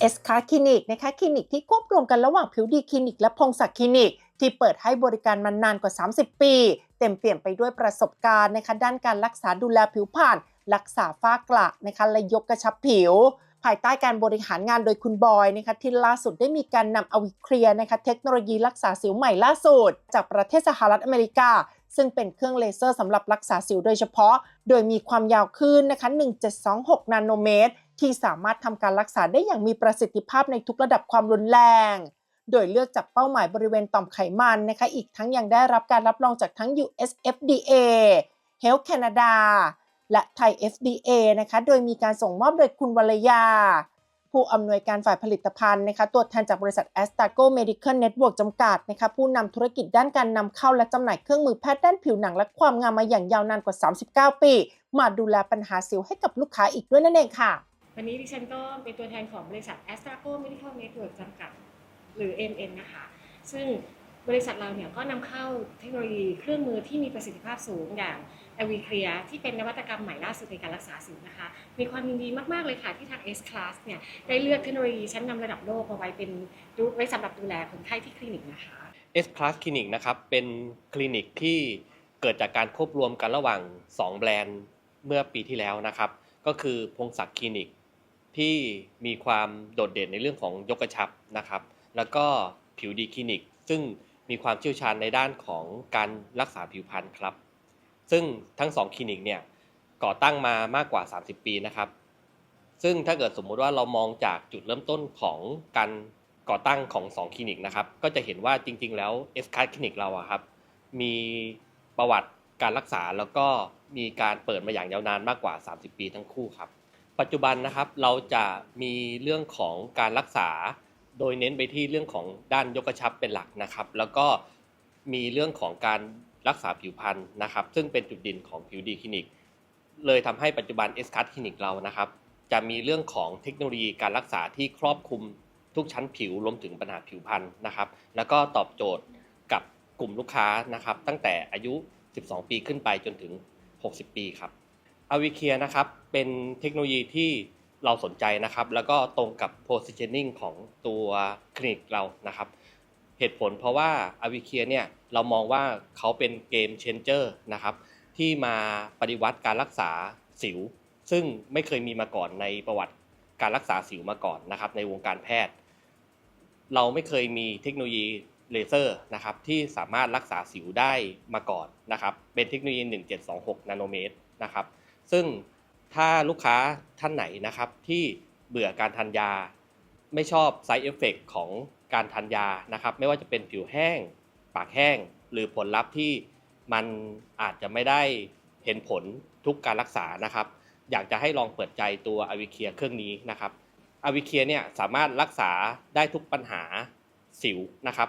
เอสคาคลินิกนะคะคลินิกที่ควบรวมกันระหว่างผิวดีคลินิกและพงศักดิ์คลินิก ที่เปิดให้บริการมานานกว่า 30 ปี เต็มเปี่ยมไปด้วยประสบการณ์นะคะด้านการรักษาดูแลผิวพรรณรักษาฝ้ากระนะคะและยกกระชับผิว ภายใต้การบริหารงานโดยคุณบอยนะคะที่ล่าสุดได้มีการนำอวิเคลียนะคะเทคโนโลยีรักษาสิวใหม่ล่าสุด จากประเทศสหรัฐอเมริกาซึ่งเป็นเครื่องเลเซอร์สำหรับรักษาสิวโดยเฉพาะ โดยมีความยาวคลื่นนะคะ 1726 นาโนเมตร ที่สามารถทำการรักษาได้อย่างมีประสิทธิภาพในทุกระดับความรุนแรง โดยเลือกจากเป้าหมายบริเวณต่อมไขมันนะคะ อีกทั้งยังได้รับการรับรองจากทั้ง US FDA Health Canada และไทย FDA นะคะ โดยมีการส่งมอบโดยคุณวรยา ผู้อำนวยการฝ่ายผลิตภัณฑ์นะคะ ตัวแทนจากบริษัท a s t a g o Medical Network จำกัดนะคะ ผู้นำธุรกิจด้านการนำเข้าและจำหน่ายเครื่องมือแพทย์ด้านผิวหนังและความงามมาอย่างยาวนานกว่า 39 ปี มาดูแลปัญหาสิวให้กับลูกค้าอีกด้วยนั่นเองค่ะ วันนี้ดิฉันก็เป็นตัวแทนของบริษัท a s t r a c o Medical Network จำกัด หรือ MN นะคะ ซึ่งบริษัทเราเนี่ยก็นำเข้าเทคโนโลยีเครื่องมือที่มีประสิทธิภาพสูงอย่าง a v i c l e a r ที่เป็นนวัตกรรมใหม่ล่าสุดในการรักษาสิวนะคะ มีความยินดีมาก ๆ เลยค่ะที่ทาง S Class เนี่ยได้เลือกเทคโนโลยีชั้นนำระดับโลกมาไว้เป็นดูไว้สำหรับดูแลคนไข้ที่คลินิกนะคะ S Class Clinic นะครับเป็นคลินิกที่เกิดจากการควบรวมกันระหว่าง 2 แบรนด์เมื่อปีที่แล้วนะครับ ก็คือพงศักดิ์คลินิก ที่มีความโดดเด่นในเรื่องของยกกระชับนะครับ แล้วก็ผิวดีคลินิก ซึ่งมีความเชี่ยวชาญในด้านของการรักษาผิวพรรณครับ ซึ่งทั้ง 2 คลินิกเนี่ยก่อตั้งมามากกว่า 30 ปีนะครับ ซึ่งถ้าเกิดสมมุติว่าเรามองจากจุดเริ่มต้นของการก่อตั้งของ 2 คลินิกนะครับ ก็จะเห็นว่าจริง ๆ แล้วเอสคาร์คลินิกเราอะครับมีประวัติการรักษาแล้วก็มีการเปิดมาอย่างยาวนานมากกว่า 30 ปีทั้งคู่ครับ ปัจจุบันนะครับเราจะมีเรื่องของการรักษา โดยเน้นไปที่เรื่องของด้านยกกระชับเป็นหลักนะครับ แล้วก็มีเรื่องของการรักษาผิวพรรณนะครับ ซึ่งเป็นจุดเด่นของผิวดีคลินิก เลยทำให้ปัจจุบัน s c a r คลินิกเรานะครับ จะมีเรื่องของเทคโนโลยีการรักษาที่ครอบคลุมทุกชั้นผิวรวมถึงปัญหาผิวพรรณนะครับ แล้วก็ตอบโจทย์กับกลุ่มลูกค้านะครับ ตั้งแต่อายุ 12 ปีขึ้นไปจนถึง 60 ปีครับ อวิเคียนะครับเป็นเทคโนโลยีที่เราสนใจนะครับ แล้วก็ตรงกับ positioning ของตัวคลินิกเรานะครับ เหตุผลเพราะว่าอวิเคียเนี่ยเรามองว่าเขาเป็นเกมเชนเจอร์นะครับที่มาปฏิวัติการรักษาสิว ซึ่งไม่เคยมีมาก่อนในประวัติการรักษาสิวมาก่อนนะครับในวงการแพทย์ เราไม่เคยมีเทคโนโลยีเลเซอร์นะครับที่สามารถรักษาสิวได้มาก่อนนะครับเป็นเทคโนโลยี 1726 นาโนเมตรนะครับ ซึ่งถ้าลูกค้าท่านไหนนะครับที่เบื่อการทานยา ไม่ชอบ side effect ของการทานยานะครับ ไม่ว่าจะเป็นผิวแห้ง ปากแห้ง หรือผลลัพธ์ที่มันอาจจะไม่ได้เห็นผลทุกการรักษานะครับ อยากจะให้ลองเปิดใจตัวอวิเคียเครื่องนี้นะครับอวิเคียเนี่ยสามารถรักษาได้ทุกปัญหาสิวนะครับ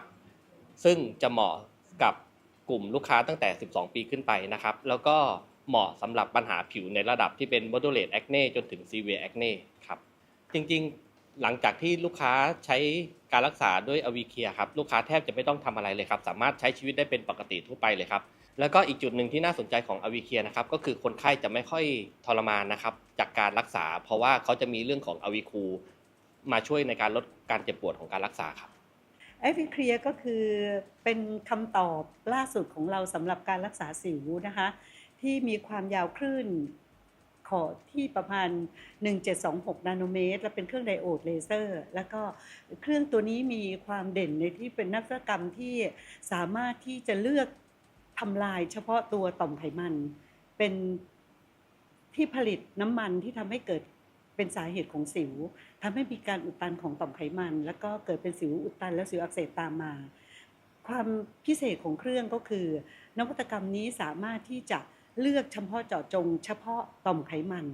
ซึ่งจะเหมาะกับกลุ่มลูกค้าตั้งแต่ 12 ปีขึ้นไปนะครับ แล้วก็ เหมาะสำหรับปัญหาผิวในระดับที่เป็น moderate acne จนถึง severe acne ครับ จริงๆหลังจากที่ลูกค้าใช้การรักษาด้วยอวิเคียครับ ลูกค้าแทบจะไม่ต้องทำอะไรเลยครับ สามารถใช้ชีวิตได้เป็นปกติทั่วไปเลยครับ แล้วก็อีกจุดหนึ่งที่น่าสนใจของอวิเคียนะครับ ก็คือคนไข้จะไม่ค่อยทรมานนะครับ จากการรักษา เพราะว่าเขาจะมีเรื่องของอวิคูมาช่วยในการลดการเจ็บปวดของการรักษาครับแอฟริเคลียก็คือเป็นคำตอบล่าสุดของเราสำหรับการรักษาสิวนะคะ ที่มีความยาวคลื่นขอที่ประมาณ 1726 นาโนเมตร และเป็นเครื่องไดโอดเลเซอร์ แล้วก็เครื่องตัวนี้มีความเด่นในที่เป็นนวัตกรรมที่สามารถที่จะเลือกทำลายเฉพาะตัวต่อมไขมัน เป็นที่ผลิตน้ำมันที่ทำให้เกิดเป็นสาเหตุของสิวทำให้มีการอุดตันของต่อมไขมัน แล้วก็เกิดเป็นสิวอุดตันและสิวอักเสบตามมา ความพิเศษของเครื่องก็คือ นวัตกรรมนี้สามารถที่จะ เลือกเฉพาะเจาะจง เฉพาะต่อมไขมัน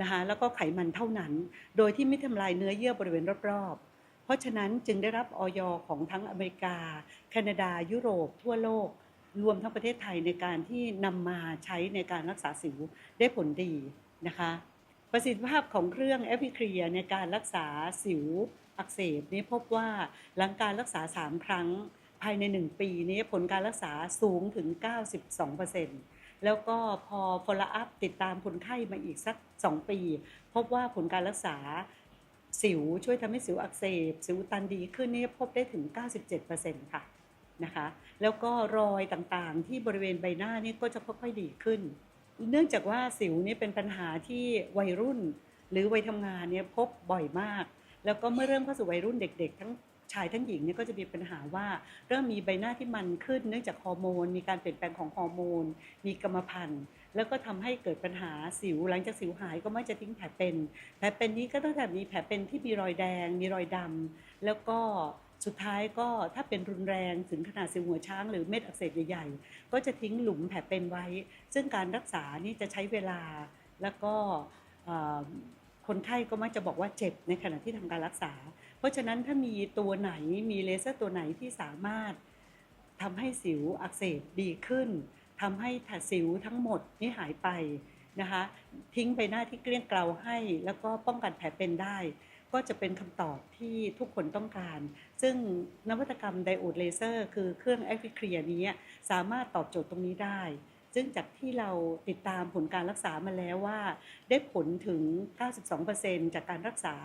นะคะแล้วก็ไขมันเท่านั้น โดยที่ไม่ทำลายเนื้อเยื่อบริเวณรอบๆ เพราะฉะนั้นจึงได้รับออยของทั้งอเมริกา แคนาดา ยุโรป ทั่วโลก รวมทั้งประเทศไทยในการที่นำมาใช้ในการรักษาสิวได้ผลดีนะคะ ประสิทธิภาพของเครื่องแอฟริเคลียในการรักษาสิวอักเสบนี้พบว่าหลังการรักษา 3 ครั้งภายใน 1 ปีนี้ผลการรักษาสูงถึง 92% แล้วก็พอ follow up ติดตามคนไข้มาอีกสัก 2 ปี พบว่าผลการรักษาสิวช่วยทำให้สิวอักเสบ สิวตันดีขึ้นนี่พบได้ถึง 97%ค่ะนะคะแล้วก็รอยต่างๆ ที่บริเวณใบหน้านี่ก็จะค่อยๆดีขึ้น เนื่องจากว่าสิวนี่เป็นปัญหาที่วัยรุ่น หรือวัยทำงานเนี่ยพบบ่อยมาก แล้วก็เมื่อเริ่มเข้าสู่วัยรุ่นเด็ก ๆ ทั้ง ชายทั้งหญิงเนี่ยก็จะมีปัญหาว่า เริ่มมีใบหน้าที่มันขึ้นเนื่องจากฮอร์โมน มีการเปลี่ยนแปลงของฮอร์โมน มีกรรมพันธุ์ แล้วก็ทำให้เกิดปัญหาสิว หลังจากสิวหายก็ไม่จะทิ้งแผลเป็น แผลเป็นนี้ก็ตั้งแต่มีแผลเป็นที่มีรอยแดง มีรอยดำแล้วก็สุดท้ายก็ถ้าเป็นรุนแรงถึงขนาดสิวหัวช้างหรือเม็ดอักเสบใหญ่ๆ ก็จะทิ้งหลุมแผลเป็นไว้ ซึ่งการรักษานี่จะใช้เวลาแล้วก็คนไข้ก็มักจะบอกว่าเจ็บในขณะที่ทำการรักษา เพราะฉะนั้นถ้ามีตัวไหนมีเลเซอร์ตัวไหนที่สามารถทำให้สิวอักเสบดีขึ้นทำให้ถาสิวทั้งหมดนี่หายไปนะคะทิ้งไปหน้าที่เกลี้ยงเกลาให้ แล้วก็ป้องกันแผลเป็นได้ ก็จะเป็นคำตอบที่ทุกคนต้องการ ซึ่งนวัตกรรมไดโอดเลเซอร์คือเครื่องแอคทิเคลียนี้สามารถตอบโจทย์ตรงนี้ได้ ซึ่งจากที่เราติดตามผลการรักษามาแล้วว่า ได้ผลถึง 92%จากการรักษา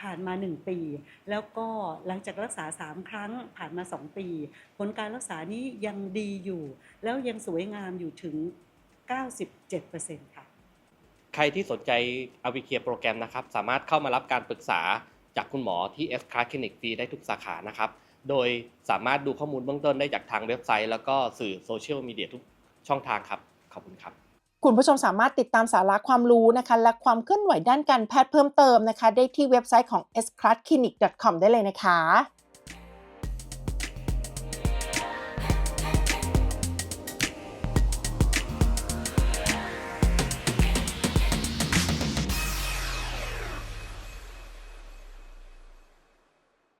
ผ่านมา 1 ปี แล้วก็หลังจากรักษา 3 ครั้งผ่านมา 2 ปี ผลการรักษานี้ยังดีอยู่ แล้วยังสวยงามอยู่ถึง 97%ค่ะ ใครที่สนใจอวิเคียโปรแกรมนะครับ สามารถเข้ามารับการปรึกษาจากคุณหมอที่ S Class Clinic ฟรีได้ทุกสาขานะครับ โดยสามารถดูข้อมูลเบื้องต้นได้จากทางเว็บไซต์ แล้วก็สื่อโซเชียลมีเดียทุกช่องทางครับ ขอบคุณครับ คุณผู้ชมสามารถติดตามสาระความรู้นะคะ และความเคลื่อนไหวด้านการแพทย์เพิ่มเติมนะคะ ได้ที่เว็บไซต์ของ s c l a s s c l i n i c c o m ได้เลยนะคะ